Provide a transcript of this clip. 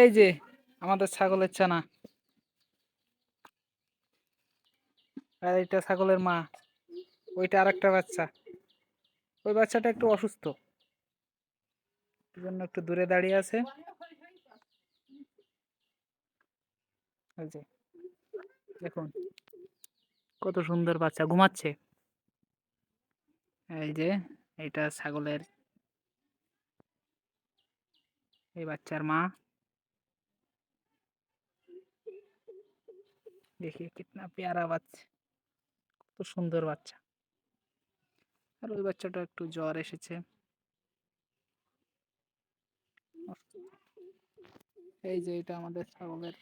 এই যে, আমাদের ছাগলের ছানা। আর এটা ছাগলের মা, ওইটা আরেকটা বাচ্চা। ওই বাচ্চাটা একটু অসুস্থ। জন্য একটু দূরে দাঁড়িয়ে আছে। দেখুন, কত সুন্দর বাচ্চা, ঘুমাচ্ছে। এই যে এটা ছাগলের এই বাচ্চার মা। দেখি কিতনা পেয়ারা বাচ্চা, কত সুন্দর বাচ্চা। আর ওই বাচ্চাটা একটু জ্বর এসেছে। এই যে এটা আমাদের ছাগলের